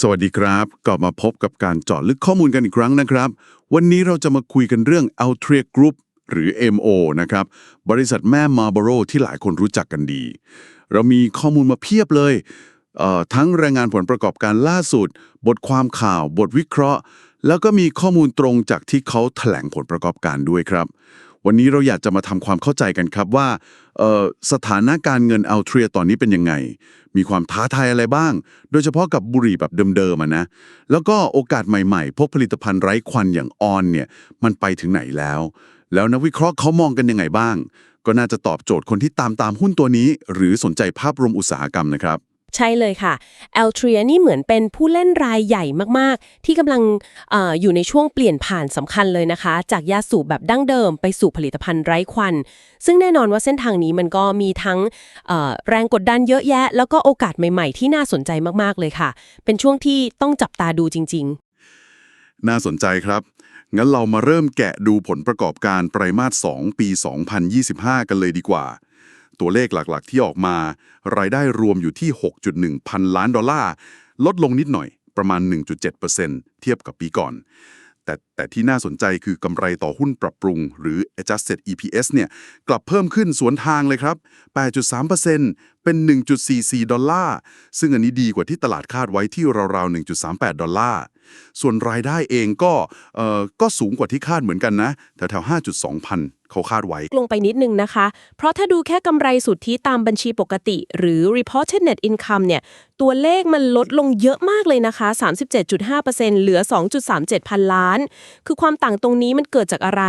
สวัสดีครับกลับมาพบกับการเจาะลึกข้อมูลกันอีกครั้งนะครับ วันนี้เราจะมาคุยกันเรื่อง Altria Group หรือ MO นะครับ บริษัทแม่ Marlboro ที่หลายคนรู้จักกันดี เรามีข้อมูลมาเพียบเลยเทั้งรายงานผลประกอบการล่าสุด บทความข่าว บทวิเคราะห์ แล้วก็มีข้อมูลตรงจากที่เขาแถลงผลประกอบการด้วยครับ วันนี้เราอยากจะมาทำความเข้าใจกันครับว่าสถานะการเงิน Altria ตอนนี้เป็นยังไง มีความท้าทายอะไรบ้าง โดยเฉพาะกับบุหรี่แบบเดิมๆนะ แล้วก็โอกาสใหม่ๆ พวกผลิตภัณฑ์ไร้ควันอย่างออนเนี่ย มันไปถึงไหนแล้ว แล้วนักวิเคราะห์เขามองกันยังไงบ้าง ก็น่าจะตอบโจทย์คนที่ตามตามหุ้นตัวนี้ หรือสนใจภาพรวมอุตสาหกรรมนะครับ ใช่เลยค่ะ a l t r i a นี่เหมือนเป็นผู้เล่นรายใหญ่มากๆ ที่กำลังออยู่ในช่วงเปลี่ยนผ่านสำคัญเลยนะคะ จากยาสูบแบบดั้งเดิมไปสู่ผลิตภัณฑ์ไร้ควัน ซึ่งแน่นอนว่าเส้นทางนี้มันก็มีทั้งแรงกดดันเยอะแยะ แล้วก็โอกาสใหม่ๆ ที่น่าสนใจมากๆเลยค่ะ เป็นช่วงที่ต้องจับตาดูจริง ๆ น่าสนใจครับงั้นเรามาเริ่มแกะดูผลประกอบการไตรมาส 2 ปี 2025 กันเลยดีกว่า ตัวเลขหลักๆ ที่ออกมา รายได้รวมอยู่ที่ 6.1 พันล้านดอลลาร์ ลดลงนิดหน่อยประมาณ 1.7%เทียบกับปีก่อน แต่แต่ที่น่าสนใจคือกำไรต่อหุ้นปรับปรุง หรือ adjusted EPS เนี่ยกลับเพิ่มขึ้นสวนทางเลยครับ 8.3%เป็น 1.44 ดอลลาร์ ซึ่งอันนี้ดีกว่าที่ตลาดคาดไว้ที่ราวๆ 1.38 ดอลลาร์ ส่วนรายได้เองก็เอ่อก็สูงกว่าที่คาดเหมือนกันนะแถวๆ5.2 พันเขาคาดไว้ ลงไปนิดนึงนะคะ เพราะถ้าดูแค่กำไรสุทธิตามบัญชีปกติ หรือ reported net income เนี่ย ตัวเลขมันลดลงเยอะมากเลยนะคะ 37.5%เหลือ 2.37 พันล้าน คือความต่างตรงนี้มันเกิดจากอะไร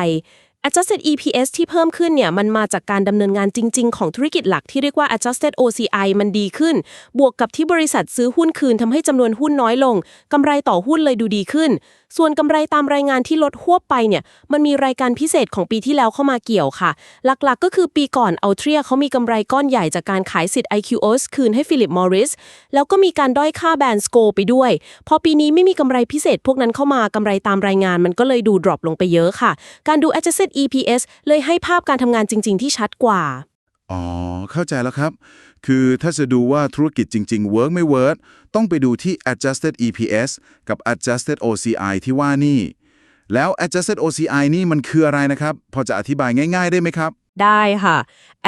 adjusted EPS ที่เพิ่มขึ้นเนี่ยมันมาจากการดำเนินงานจริง ๆ ของธุรกิจหลักที่เรียกว่า adjusted OCI มันดีขึ้น บวกกับที่บริษัทซื้อหุ้นคืนทำให้จำนวนหุ้นน้อยลงกำไรต่อหุ้นเลยดูดีขึ้น ส่วนกำไรตามรายงานที่ลดหวไปเนี่ยมันมีรายการพิเศษของปีที่แล้วเข้ามาเกี่ยวค่ะ หลักๆ ก็คือปีก่อน Altria เขามีกำไรก้อนใหญ่จากการขายสิทธิ์ IQOS คืนให้ Philip Morris แล้วก็มีการด้อยค่าแบรนด์ Sko ไปด้วย พอปีนี้ไม่มีกำไรพิเศษ พวกนั้นเข้ามากำไรตามรายงานมันก็เลยดูดรอปลงไปเยอะค่ะ การดู adjusted EPS เลยให้ภาพการทำงานจริง ๆ ที่ชัดกว่า อ๋อ เข้าใจแล้วครับ คือถ้าจะดูว่าธุรกิจจริง ๆ work ไม่ work ต้องไปดูที่ adjusted EPS กับ adjusted OCI ที่ว่านี่ แล้ว adjusted OCI นี่มันคืออะไรนะครับ พอจะอธิบายง่าย ๆ ได้ไหมครับ ได้ค่ะ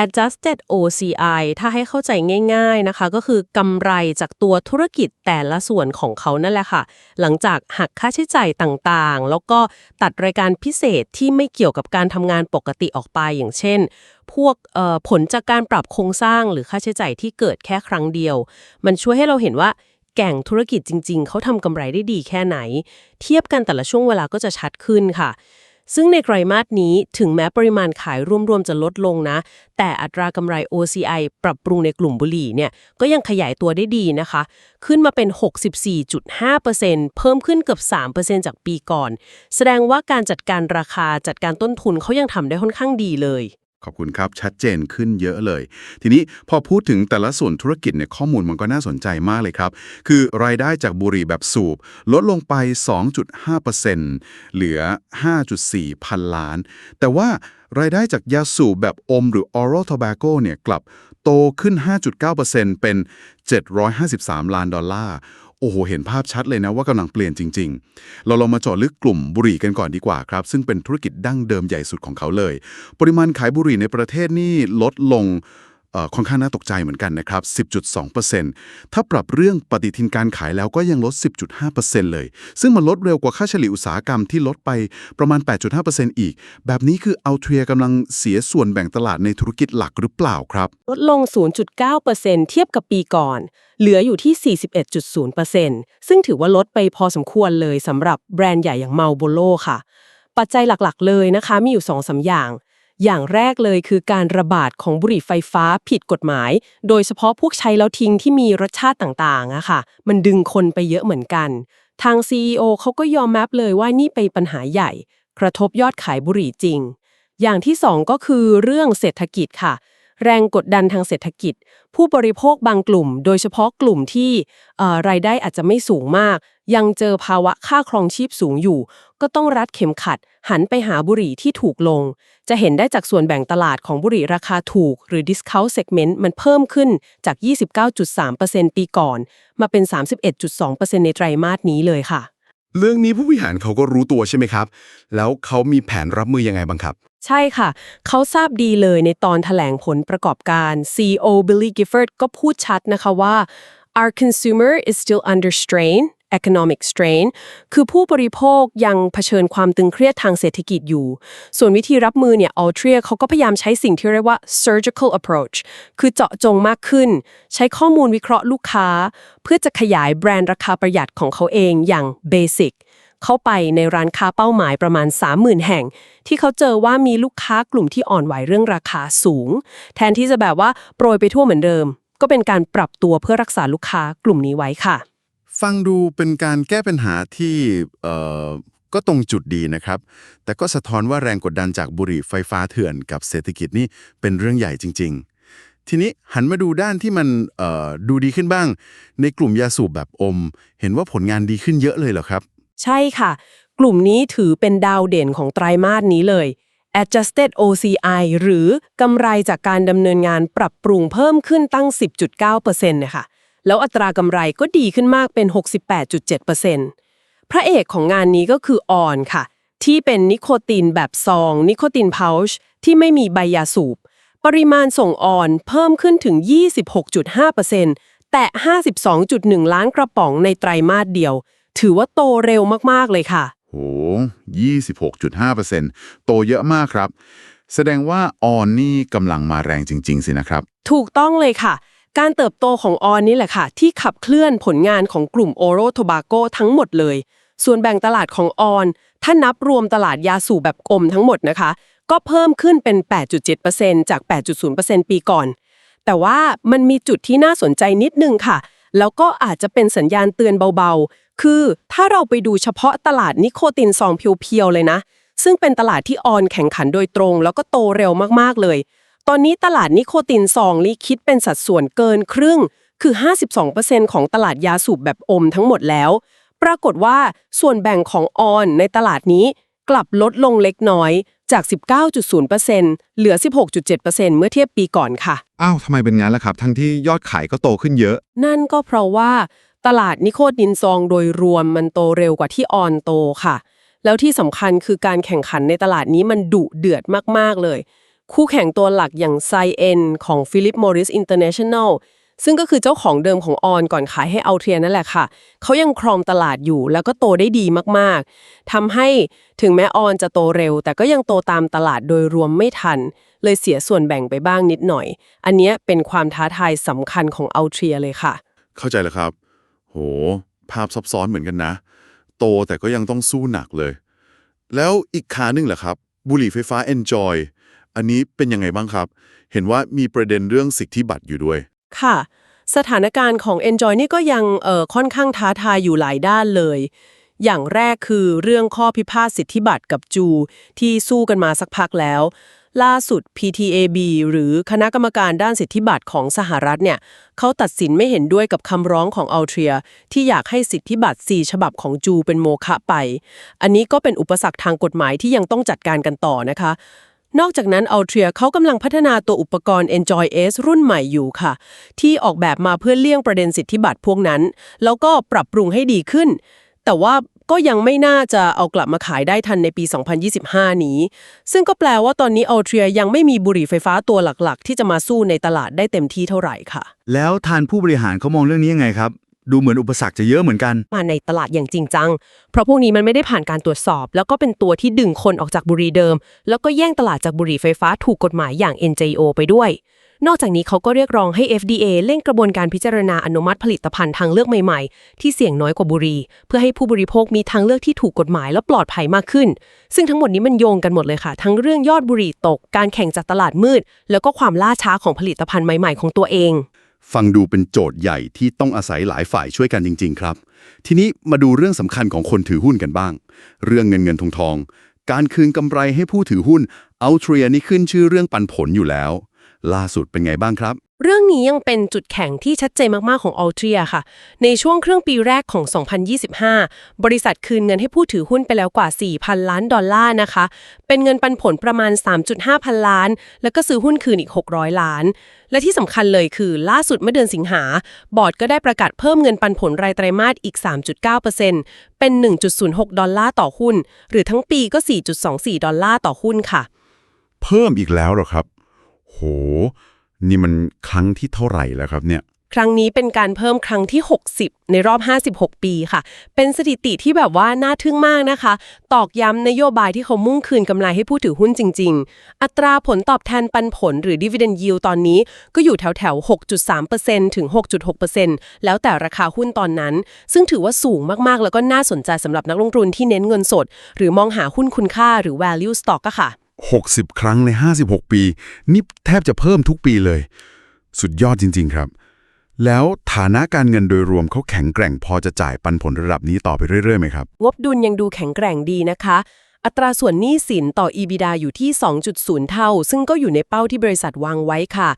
adjusted OCI ถ้าให้เข้าใจง่ายๆนะคะ ก็คือกำไรจากตัวธุรกิจแต่ละส่วนของเขานั่นแหละค่ะ หลังจากหักค่าใช้จ่ายต่างๆ แล้วก็ตัดรายการพิเศษที่ไม่เกี่ยวกับการทำงานปกติออกไปอย่างเช่น พวกผลจากการปรับโครงสร้างหรือค่าใช้จ่ายที่เกิดแค่ครั้งเดียว มันช่วยให้เราเห็นว่าแก่งธุรกิจจริง ๆ เขาทำกำไรได้ดีแค่ไหน เทียบกันแต่ละช่วงเวลาก็จะชัดขึ้นค่ะ ซึ่งในไตรมาสนี้ถึงแม้ปริมาณขายรวมๆจะลดลงนะ แต่อัตรากำไร OCI ปรับปรุงในกลุ่มบุหรี่เนี่ยก็ยังขยายตัวได้ดีนะคะ ขึ้นมาเป็น 64.5%เพิ่มขึ้นเกือบ 3%จากปีก่อน แสดงว่าการจัดการราคาจัดการต้นทุนเขายังทำได้ค่อนข้างดีเลย ขอบคุณครับ ชัดเจนขึ้นเยอะเลย ทีนี้พอพูดถึงแต่ละส่วนธุรกิจเนี่ยข้อมูลมันก็น่าสนใจมากเลยครับ คือรายได้จากบุหรี่แบบสูบ ลดลงไป 2.5%เหลือ 5.4 พันล้าน แต่ว่ารายได้จากยาสูบแบบอมหรือ oral tobacco เนี่ยกลับโตขึ้น 5.9%เป็น 753 ล้านดอลลาร์ โอ้โห เห็นภาพชัดเลยนะว่ากำลังเปลี่ยนจริง ๆ เราลองมาเจาะลึกกลุ่มบุหรี่กันก่อนดีกว่าครับ ซึ่งเป็นธุรกิจดั้งเดิมใหญ่สุดของเขาเลย ปริมาณขายบุหรี่ในประเทศนี่ลดลง ค่อนข้างน่าตกใจเหมือนกันนะครับ 10.2%ถ้าปรับเรื่องปฏิทินการขายแล้วก็ยังลด 10.5%เลย ซึ่งมันลดเร็วกว่าค่าเฉลี่ยอุตสาหกรรมที่ลดไปประมาณ 8.5%อีก แบบนี้คือเอาเทรียกำลังเสียส่วนแบ่งตลาดในธุรกิจหลักหรือเปล่าครับ ลดลง 0.9%เทียบกับปีก่อน เหลืออยู่ที่ 41.0%ซึ่งถือว่าลดไปพอสมควรเลยสำหรับแบรนด์ใหญ่อย่าง Marlboro ค่ะปัจจัยหลักๆ เลยนะคะ มีอยู่2-3สามอย่าง อย่างแรกเลยคือการระบาดของบุหรี่ไฟฟ้าผิดกฎหมาย โดยเฉพาะพวกใช้แล้วทิ้งที่มีรสชาติต่างๆอะค่ะ มันดึงคนไปเยอะเหมือนกัน ทาง CEO เขาก็ยอมแมปเลยว่านี่เป็นปัญหาใหญ่ กระทบยอดขายบุหรี่จริง อย่างที่สองก็คือเรื่องเศรษฐกิจค่ะ แรงกดดันทางเศรษฐกิจ ผู้บริโภคบางกลุ่ม โดยเฉพาะกลุ่มที่รายได้อาจจะไม่สูงมาก ยังเจอภาวะค่าครองชีพสูงอยู่ ก็ต้องรัดเข็มขัด หันไปหาบุหรี่ที่ถูกลง จะเห็นได้จากส่วนแบ่งตลาดของบุหรี่ราคาถูก หรือ discount segment มันเพิ่มขึ้นจาก 29.3%ปีก่อน มาเป็น 31.2%ในไตรมาสนี้เลยค่ะ เรื่องนี้ผู้บริหารเขาก็รู้ตัวใช่ไหมครับ แล้วเขามีแผนรับมือยังไงบ้างครับ ใช่ค่ะ เขาทราบดีเลยในตอนแถลงผลประกอบการ CEO Billy Gifford ก็พูดชัดนะคะว่า our consumer is still under strain economic strain คือผู้บริโภคยังเผชิญความตึงเครียดทางเศรษฐกิจอยู่ ส่วนวิธีรับมือเนี่ย Altria เขาก็พยายามใช้สิ่งที่เรียกว่า surgical approach คือเจาะจงมากขึ้น ใช้ข้อมูลวิเคราะห์ลูกค้า เพื่อจะขยายแบรนด์ราคาประหยัดของเขาเองอย่าง basic เข้าไปในร้านค้าเป้าหมายประมาณ 30,000 แห่ง ที่เขาเจอว่ามีลูกค้ากลุ่มที่อ่อนไหวเรื่องราคาสูง แทนที่จะแบบว่าโปรยไปทั่วเหมือนเดิม ก็เป็นการปรับตัวเพื่อรักษาลูกค้ากลุ่มนี้ไว้ค่ะ ฟังดูเป็นการแก้ปัญหาที่เออก็ตรงจุดดีนะครับ แต่ก็สะท้อนว่าแรงกดดันจากบุหรี่ไฟฟ้าเถื่อนกับเศรษฐกิจนี่เป็นเรื่องใหญ่จริง ๆ ทีนี้หันมาดูด้านที่มันเออดูดีขึ้นบ้าง ในกลุ่มยาสูบแบบอม เห็นว่าผลงานดีขึ้นเยอะเลยเหรอครับ ใช่ค่ะ กลุ่มนี้ถือเป็นดาวเด่นของไตรมาสนี้เลย adjusted OCI หรือกำไรจากการดำเนินงานปรับปรุงเพิ่มขึ้นตั้ง 10.9%นะคะแล้วอัตรากำไรก็ดีขึ้นมากเป็น 68.7%พระเอกของงานนี้ก็คือออนค่ะ ที่เป็นนิโคตินแบบซอง นิโคตินพาวช์ที่ไม่มีใบยาสูบ ปริมาณส่งออนเพิ่มขึ้นถึง 26.5%แต่ 52.1 ล้านกระป๋องในไตรมาสเดียว ถือว่าโตเร็วมากๆเลยค่ะโห26.5%โตเยอะมากครับ แสดงว่าออนนี่กำลังมาแรงจริง ๆ สินะครับ ถูกต้องเลยค่ะ การเติบโตของออนนี่แหละค่ะ ที่ขับเคลื่อนผลงานของกลุ่มโอโรโทบาโกทั้งหมดเลย ส่วนแบ่งตลาดของออน ถ้านับรวมตลาดยาสูบแบบอมทั้งหมดนะคะ ก็เพิ่มขึ้นเป็น 8.7%จาก 8.0%ปีก่อน แต่ว่ามันมีจุดที่น่าสนใจนิดนึงค่ะ แล้วก็อาจจะเป็นสัญญาณเตือนเบาๆ คือถ้าเราไปดูเฉพาะตลาดนิโคตินซองเพียวๆเลยนะ ซึ่งเป็นตลาดที่ออนแข่งขันโดยตรง แล้วก็โตเร็วมากๆเลย ตอนนี้ตลาดนิโคตินซองนี่คิดเป็นสัดส่วนเกินครึ่ง คือ 52%ของตลาดยาสูบแบบอมทั้งหมดแล้ว ปรากฏว่าส่วนแบ่งของออนในตลาดนี้กลับลดลงเล็กน้อยจาก 19.0%เหลือ 16.7%เมื่อเทียบปีก่อนค่ะ อ้าวทำไมเป็นงั้นล่ะครับ ทั้งที่ยอดขายก็โตขึ้นเยอะ นั่นก็เพราะว่า ตลาดนิโคตินซองโดยรวมมันโตเร็วกว่าที่ออนโตค่ะ แล้วที่สำคัญคือการแข่งขันในตลาดนี้มันดุเดือดมากๆเลย คู่แข่งตัวหลักอย่างไซเอ็นของ Philip Morris International ซึ่งก็คือเจ้าของเดิมของออนก่อนขายให้เอาเทียนั่นแหละค่ะ เขายังครองตลาดอยู่แล้วก็โตได้ดีมากๆ ทำให้ถึงแม้ออนจะโตเร็ว แต่ก็ยังโตตามตลาดโดยรวมไม่ทัน เลยเสียส่วนแบ่งไปบ้างนิดหน่อย อันนี้เป็นความท้าทายสำคัญของเอาเทียเลยค่ะ เข้าใจแล้วครับ โห ภาพซับซ้อนเหมือนกันนะ โตแต่ก็ยังต้องสู้หนักเลย แล้วอีกขานึงแหละครับ บุหรี่ไฟฟ้า Enjoy อันนี้เป็นยังไงบ้างครับ เห็นว่ามีประเด็นเรื่องสิทธิบัตรอยู่ด้วย ค่ะ สถานการณ์ของ Enjoy นี่ก็ยังเอ่อค่อนข้างท้าทายอยู่หลายด้านเลย อย่างแรกคือเรื่องข้อพิพาทสิทธิบัตรกับจู ที่สู้กันมาสักพักแล้ว ล่าสุด PTAB หรือคณะกรรมการด้านสิทธิบัตรของสหรัฐเนี่ยเขาตัดสินไม่เห็นด้วยกับคำร้องของ Altria ที่อยากให้สิทธิบัตร4ฉบับของจูเป็นโมฆะไป อันนี้ก็เป็นอุปสรรคทางกฎหมายที่ยังต้องจัดการกันต่อนะคะนอกจากนั้น Altria เขากำลังพัฒนาตัวอุปกรณ์ Enjoy S รุ่นใหม่อยู่ค่ะ ที่ออกแบบมาเพื่อเลี่ยงประเด็นสิทธิบัตรพวกนั้น แล้วก็ปรับปรุงให้ดีขึ้น แต่ว่า ก็ยังไม่น่าจะเอากลับมาขายได้ทันในปี 2025 นี้ ซึ่งก็แปลว่าตอนนี้ Altria ยังไม่มีบุหรี่ไฟฟ้าตัวหลักๆ ที่จะมาสู้ในตลาดได้เต็มที่เท่าไหร่ค่ะ แล้วทานผู้บริหารเขามองเรื่องนี้ยังไงครับ ดูเหมือนอุปสรรคจะเยอะเหมือนกัน มาในตลาดอย่างจริงจัง เพราะพวกนี้มันไม่ได้ผ่านการตรวจสอบ แล้วก็เป็นตัวที่ดึงคนออกจากบุหรี่เดิม แล้วก็แย่งตลาดจากบุหรี่ไฟฟ้าถูกกฎหมายอย่าง NJO ไปด้วย นอกจากนี้เขาก็เรียกร้องให้ FDA เร่งกระบวนการพิจารณาอนุมัติผลิตภัณฑ์ทางเลือกใหม่ๆ ที่เสี่ยงน้อยกว่าบุหรี่เพื่อให้ผู้บริโภคมีทางเลือกที่ถูกกฎหมายและปลอดภัยมากขึ้น ซึ่งทั้งหมดนี้มันโยงกันหมดเลยค่ะ ทั้งเรื่องยอดบุหรี่ตก การแข่งจากตลาดมืด แล้วก็ความล่าช้าของผลิตภัณฑ์ใหม่ๆ ของตัวเอง ฟังดูเป็นโจทย์ใหญ่ที่ต้องอาศัยหลายฝ่ายช่วยกันจริง ๆ ครับ ทีนี้มาดูเรื่องสำคัญของคนถือหุ้นกันบ้าง เรื่องเงินเงินทองทองการคืนกำไรให้ผู้ถือหุ้นอัลเทรียนี่ขึ้นชื่อเรื่องปันผลอยู่แล้ว ล่าสุดเป็นไงบ้างครับ เรื่องนี้ยังเป็นจุดแข็งที่ชัดเจนมาก ๆ ของ Altria ค่ะ ในช่วงครึ่งปีแรกของ 2025 บริษัทคืนเงินให้ผู้ถือหุ้นไปแล้วกว่า 4,000 ล้านดอลลาร์นะคะ เป็นเงินปันผลประมาณ 3.5 พันล้าน แล้วก็ซื้อหุ้นคืนอีก 600 ล้าน และที่สำคัญเลยคือล่าสุดเมื่อเดือนสิงหา บอร์ดก็ได้ประกาศเพิ่มเงินปันผลรายไตรมาสอีก 3.9%เป็น 1.06 ดอลลาร์ต่อหุ้น หรือทั้งปีก็ 4.24 ดอลลาร์ต่อหุ้นค่ะ เพิ่มอีกแล้วเหรอครับ โห นี่มันครั้งที่เท่าไหร่แล้วครับเนี่ย ครั้งนี้เป็นการเพิ่มครั้งที่ 60 ในรอบ 56 ปีค่ะ เป็นสถิติที่แบบว่าน่าทึ่งมากนะคะ ตอกย้ำนโยบายที่เขามุ่งคืนกำไรให้ผู้ถือหุ้นจริง ๆ อัตราผลตอบแทนปันผลหรือ dividend yield ตอนนี้ก็อยู่แถวแถว6.3%ถึง 6.6%แล้วแต่ราคาหุ้นตอนนั้น ซึ่งถือว่าสูงมากๆ แล้วก็น่าสนใจสำหรับนักลงทุนที่เน้นเงินสด หรือมองหาหุ้นคุณค่าหรือ value stock อะค่ะ 60 ครั้งใน 56 ปี นี่แทบจะเพิ่มทุกปีเลย สุดยอดจริง ๆ ครับ แล้วฐานะการเงินโดยรวมเขาแข็งแกร่งพอจะจ่ายปันผลระดับนี้ต่อไปเรื่อยๆไหมครับ งบดุลยังดูแข็งแกร่งดีนะคะ อัตราส่วนหนี้สินต่อ EBITDA อยู่ที่ 2.0 เท่า ซึ่งก็อยู่ในเป้าที่บริษัทวางไว้ค่ะ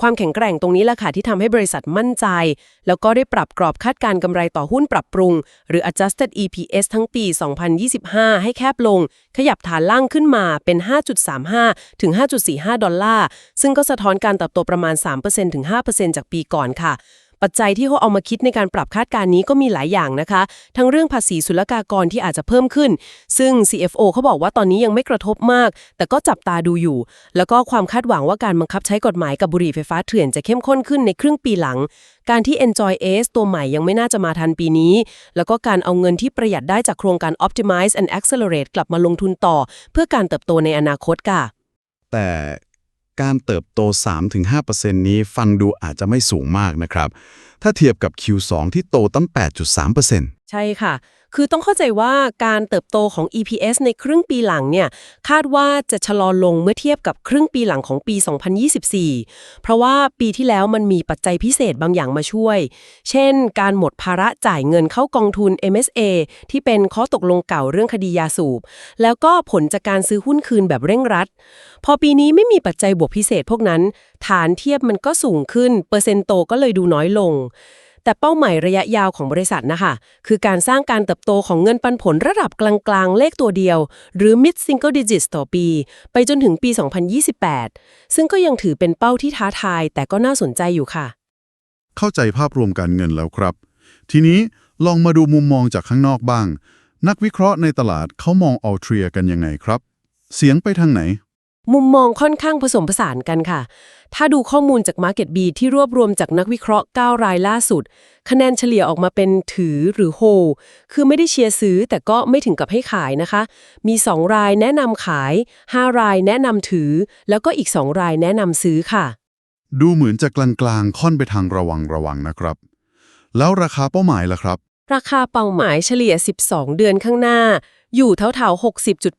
ความแข็งแกร่งตรงนี้แหละค่ะที่ทำให้บริษัทมั่นใจ แล้วก็ได้ปรับกรอบคาดการณ์กำไรต่อหุ้นปรับปรุง หรือ adjusted EPS ทั้งปี 2025 ให้แคบลง ขยับฐานล่างขึ้นมาเป็น 5.35 ถึง 5.45 ดอลลาร์ ซึ่งก็สะท้อนการเติบโตประมาณ 3%ถึง 5%จากปีก่อนค่ะ ปัจจัยที่เขาเอามาคิดในการปรับคาดการณ์นี้ก็มีหลายอย่างนะคะ ทั้งเรื่องภาษีศุลกากรที่อาจจะเพิ่มขึ้น ซึ่ง CFO เขาบอกว่าตอนนี้ยังไม่กระทบมาก แต่ก็จับตาดูอยู่ แล้วก็ความคาดหวังว่าการบังคับใช้กฎหมายกับบุหรี่ไฟฟ้าเถื่อนจะเข้มข้นขึ้นในครึ่งปีหลัง การที่ Enjoy AS ตัวใหม่ยังไม่น่าจะมาทันปีนี้ แล้วก็การเอาเงินที่ประหยัดได้จากโครงการ Optimize and Accelerate กลับมาลงทุนต่อ เพื่อการเติบโตในอนาคตค่ะ แต่ การเติบโต 3-5%นี้ฟังดูอาจจะไม่สูงมากนะครับ ถ้าเทียบกับ Q2 ที่โตตั้ง 8.3%ใช่ค่ะ คือต้องเข้าใจว่าการเติบโตของ EPS ในครึ่งปีหลังเนี่ย คาดว่าจะชะลอลงเมื่อเทียบกับครึ่งปีหลังของปี 2024 เพราะว่าปีที่แล้วมันมีปัจจัยพิเศษบางอย่างมาช่วย เช่น การหมดภาระจ่ายเงินเข้ากองทุน MSA ที่เป็นข้อตกลงเก่าเรื่องคดียาสูบ แล้วก็ผลจากการซื้อหุ้นคืนแบบเร่งรัด พอปีนี้ไม่มีปัจจัยบวกพิเศษพวกนั้น ฐานเทียบมันก็สูงขึ้น เปอร์เซ็นต์โตก็เลยดูน้อยลง แต่เป้าหมายระยะยาวของบริษัทนะคะ คือการสร้างการเติบโตของเงินปันผลระดับกลางๆ เลขตัวเดียว หรือ mid single digits ต่อปี ไปจนถึงปี 2028 ซึ่งก็ยังถือเป็นเป้าที่ท้าทาย แต่ก็น่าสนใจอยู่ค่ะ เข้าใจภาพรวมการเงินแล้วครับ ทีนี้ลองมาดูมุมมองจากข้างนอกบ้าง นักวิเคราะห์ในตลาดเขามองอัลเทรียกันยังไงครับ เสียงไปทางไหน มุมมองค่อนข้างผสมผสานกันค่ะ ถ้าดูข้อมูลจาก Market B ที่รวบรวมจากนักวิเคราะห์ 9 รายล่าสุด คะแนนเฉลี่ยออกมาเป็นถือหรือโฮ คือไม่ได้เชียร์ซื้อแต่ก็ไม่ถึงกับให้ขายนะคะ มี 2 รายแนะนำขาย 5 รายแนะนำถือ แล้วก็อีก 2 รายแนะนำซื้อค่ะ ดูเหมือนจะกลางๆค่อนไปทางระวังระวังนะครับ แล้วราคาเป้าหมายล่ะครับ ราคาเป้าหมายเฉลี่ย 12 เดือนข้างหน้า อยู่แถวๆ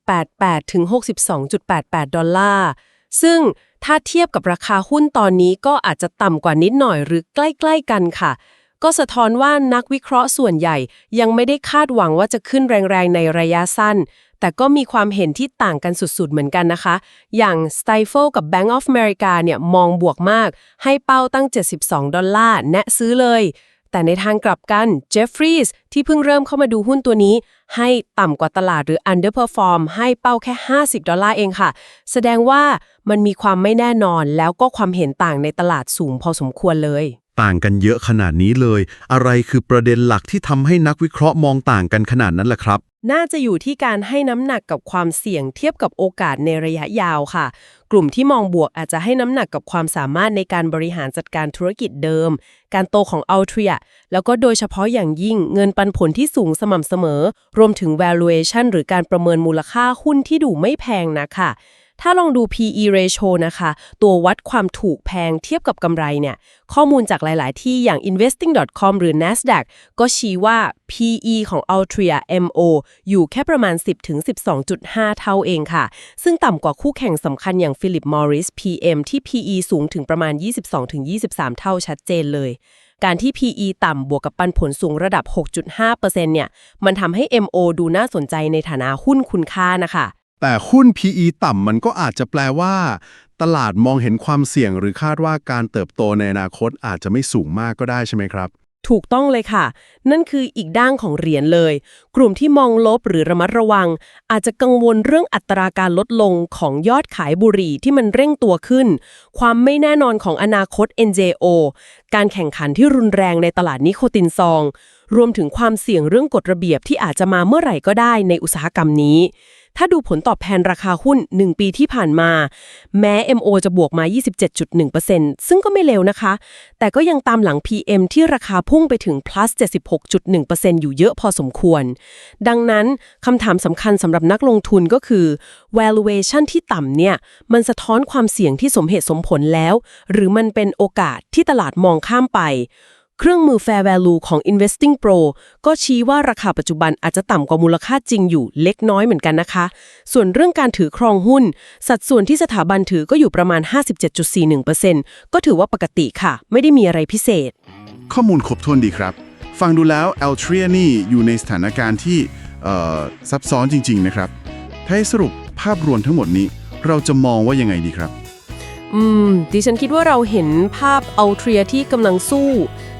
60.88 ถึง 62.88 ดอลลาร์ ซึ่งถ้าเทียบกับราคาหุ้นตอนนี้ก็อาจจะต่ำกว่านิดหน่อยหรือใกล้ๆกันค่ะ ก็สะท้อนว่านักวิเคราะห์ส่วนใหญ่ยังไม่ได้คาดหวังว่าจะขึ้นแรงๆในระยะสั้น แต่ก็มีความเห็นที่ต่างกันสุดๆเหมือนกันนะคะ อย่าง Stifel กับ Bank of America เนี่ยมองบวกมาก ให้เป้าตั้ง 72 ดอลลาร์แนะซื้อเลย แต่ในทางกลับกันเจฟฟรียส์ที่เพิ่งเริ่มเข้ามาดูหุ้นตัวนี้ ให้ต่ำกว่าตลาดหรือ underperform ให้เป้าแค่ 50 ดอลลาร์เองค่ะ แสดงว่ามันมีความไม่แน่นอนแล้วก็ความเห็นต่างในตลาดสูงพอสมควรเลย ต่างกันเยอะขนาดนี้เลย อะไรคือประเด็นหลักที่ทำให้นักวิเคราะห์มองต่างกันขนาดนั้นล่ะครับ น่าจะอยู่ที่การให้น้ำหนักกับความเสี่ยงเทียบกับโอกาสในระยะยาวค่ะ กลุ่มที่มองบวกอาจจะให้น้ำหนักกับความสามารถในการบริหารจัดการธุรกิจเดิม การโตของ Altria แล้วก็โดยเฉพาะอย่างยิ่งเงินปันผลที่สูงสม่ำเสมอ รวมถึง valuation หรือการประเมินมูลค่าหุ้นที่ดูไม่แพงนะค่ะ ถ้าลองดู PE ratio นะคะ ตัววัดความถูกแพงเทียบกับกำไรเนี่ย ข้อมูลจากหลาย ๆ ที่อย่าง investing.com หรือ NASDAQ ก็ชี้ว่า PE ของ Altria MO อยู่แค่ประมาณ 10-12.5 เท่าเองค่ะ ซึ่งต่ำกว่าคู่แข่งสำคัญอย่าง Philip Morris PM ที่ PE สูงถึงประมาณ 22-23 เท่าชัดเจนเลยการที่ PE ต่ำบวกกับปันผลสูงระดับ 6.5%เนี่ย มันทำให้ MO ดูน่าสนใจในฐานะหุ้นคุณค่านะคะ แต่หุ้น PE ต่ำมันก็อาจจะแปลว่า ตลาดมองเห็นความเสี่ยงหรือคาดว่าการเติบโตในอนาคตอาจจะไม่สูงมากก็ได้ใช่ไหมครับ ถูกต้องเลยค่ะ นั่นคืออีกด้านของเหรียญเลย กลุ่มที่มองลบหรือระมัดระวัง อาจจะกังวลเรื่องอัตราการลดลงของยอดขายบุหรี่ที่มันเร่งตัวขึ้น ความไม่แน่นอนของอนาคต NJO การแข่งขันที่รุนแรงในตลาดนิโคตินซอง รวมถึงความเสี่ยงเรื่องกฎระเบียบที่อาจจะมาเมื่อไหร่ก็ได้ในอุตสาหกรรมนี้ ถ้าดูผลตอบแทนราคาหุ้น 1 ปีที่ผ่านมา แม้ MO จะบวกมา 27.1%ซึ่งก็ไม่เลวนะคะ แต่ก็ยังตามหลัง PM ที่ราคาพุ่งไปถึง plus 76.1%อยู่เยอะพอสมควร ดังนั้นคำถามสำคัญสำหรับนักลงทุนก็คือ valuation ที่ต่ำเนี่ย มันสะท้อนความเสี่ยงที่สมเหตุสมผลแล้ว หรือมันเป็นโอกาสที่ตลาดมองข้ามไป เครื่องมือ Fair Value ของ Investing Pro ก็ชี้ว่าราคาปัจจุบันอาจจะต่ำกว่ามูลค่าจริงอยู่เล็กน้อยเหมือนกันนะคะ ส่วนเรื่องการถือครองหุ้น สัดส่วนที่สถาบันถือก็อยู่ประมาณ 57.41%ก็ถือว่าปกติค่ะ ไม่ได้มีอะไรพิเศษ ข้อมูลครบถ้วนดีครับ ฟังดูแล้ว a l t r i a นี่อยู่ในสถานการณ์ที่ซับซ้อนจริง ๆ นะครับถ้าให้สรุปภาพรวมทั้งหมดนี้ เราจะมองว่ายังไงดีครับ อืม ดิฉันคิดว่าเราเห็นภาพเอาเทรียที่กำลังสู้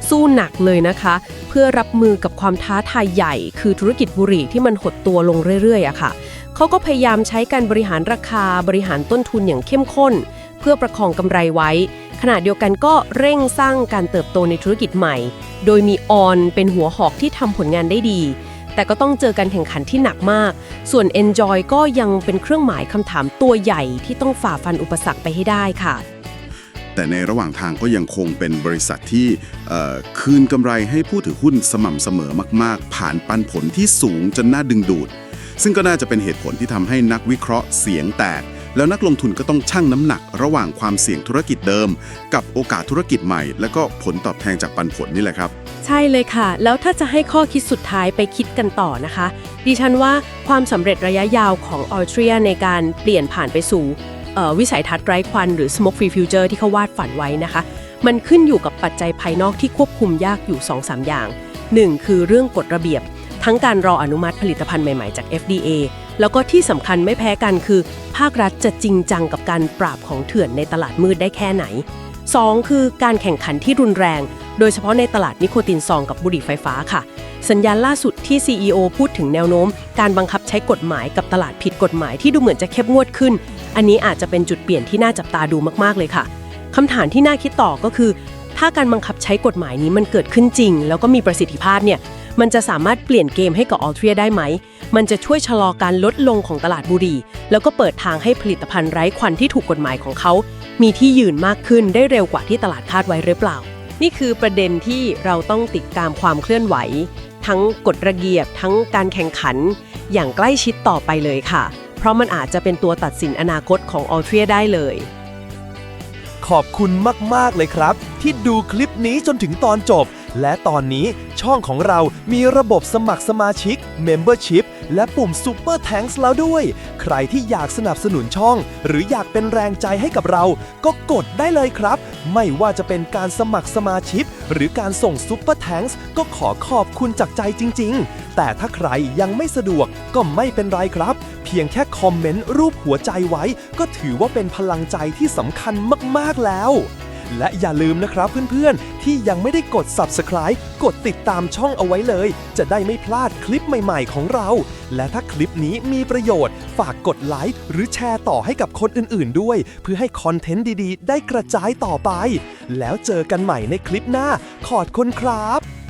สู้หนักเลยนะคะ เพื่อรับมือกับความท้าทายใหญ่ คือธุรกิจบุหรี่ที่มันหดตัวลงเรื่อยๆอะค่ะ เขาก็พยายามใช้การบริหารราคาบริหารต้นทุนอย่างเข้มข้น เพื่อประคองกำไรไว้ ขณะเดียวกันก็เร่งสร้างการเติบโตในธุรกิจใหม่ โดยมีออนเป็นหัวหอกที่ทำผลงานได้ดี แต่ก็ต้องเจอการแข่งขันที่หนักมาก ส่วน Enjoy ก็ยังเป็นเครื่องหมายคำถามตัวใหญ่ที่ต้องฝ่าฟันอุปสรรคไปให้ได้ค่ะ แต่ในระหว่างทางก็ยังคงเป็นบริษัทที่คืนกำไรให้ผู้ถือหุ้นสม่ำเสมอมาก ๆ ผ่านปันผลที่สูงจนน่าดึงดูด ซึ่งก็น่าจะเป็นเหตุผลที่ทำให้นักวิเคราะห์เสียงแตก แล้วนักลงทุนก็ต้องชั่งน้ำหนักระหว่างความเสี่ยงธุรกิจเดิม กับโอกาสธุรกิจใหม่ และก็ผลตอบแทนจากปันผลนี่แหละครับ ใช่เลยค่ะ แล้วถ้าจะให้ข้อคิดสุดท้ายไปคิดกันต่อนะคะ ดิฉันว่าความสำเร็จระยะยาวของ a l t r i a ในการเปลี่ยนผ่านไปสู่วิสัยทัศน์ไร้ควันหรือ smoke free future ที่เขาวาดฝันไว้นะคะ มันขึ้นอยู่กับปัจจัยภายนอกที่ควบคุมยากอยู่ 2-3 อย่าง 1. คือเรื่องกฎระเบียบ ทั้งการรออนุมัติผลิตภัณฑ์ใหม่ ๆ จาก FDA แล้วก็ที่สำคัญไม่แพ้กันคือ ภาครัฐจะจริงจังกับการปราบของเถื่อนในตลาดมืดได้แค่ไหน 2. คือการแข่งขันที่รุนแรง โดยเฉพาะในตลาดนิโคตินซองกับบุหรี่ไฟฟ้าค่ะ สัญญาณล่าสุดที่ CEO พูดถึงแนวโน้ม การบังคับใช้กฎหมายกับตลาดผิดกฎหมายที่ดูเหมือนจะเข้มงวดขึ้น อันนี้อาจจะเป็นจุดเปลี่ยนที่น่าจับตาดูมากๆเลยค่ะคำถามที่น่าคิดต่อก็คือ ถ้าการบังคับใช้กฎหมายนี้มันเกิดขึ้นจริง แล้วก็มีประสิทธิภาพเนี่ยมันจะสามารถเปลี่ยนเกมให้กับออลเทรียได้ไหม มันจะช่วยชะลอการลดลงของตลาดบุหรี่ แล้วก็เปิดทางให้ผลิตภัณฑ์ไร้ควันที่ถูกกฎหมายของเขา มีที่ยืนมากขึ้นได้เร็วกว่าที่ตลาดคาดไว้หรือเปล่า นี่คือประเด็นที่เราต้องติดตามความเคลื่อนไหว ทั้งกฎระเบียบทั้งการแข่งขัน อย่างใกล้ชิดต่อไปเลยค่ะ เพราะมันอาจจะเป็นตัวตัดสินอนาคตของออสเทรียได้เลย ขอบคุณมาก ๆ เลยครับ ที่ดูคลิปนี้จนถึงตอนจบ และตอนนี้ช่องของเรามีระบบสมัครสมาชิก Membership และปุ่ม Super Thanks แล้วด้วย ใครที่อยากสนับสนุนช่อง หรืออยากเป็นแรงใจให้กับเรา ก็กดได้เลยครับ ไม่ว่าจะเป็นการสมัครสมาชิก หรือการส่ง Super Thanks ก็ขอขอบคุณจากใจจริง ๆ แต่ถ้าใครยังไม่สะดวกก็ไม่เป็นไรครับ เพียงแค่คอมเมนต์รูปหัวใจไว้ ก็ถือว่าเป็นพลังใจที่สำคัญมาก ๆ แล้ว และอย่าลืมนะครับเพื่อนๆ ที่ยังไม่ได้กด Subscribe กดติดตามช่องเอาไว้เลย จะได้ไม่พลาดคลิปใหม่ๆของเรา และถ้าคลิปนี้มีประโยชน์ ฝากกดไลค์หรือแชร์ต่อให้กับคนอื่นๆด้วย เพื่อให้คอนเทนต์ดีๆ ได้กระจายต่อไป แล้วเจอกันใหม่ในคลิปหน้าขอบคุณครับ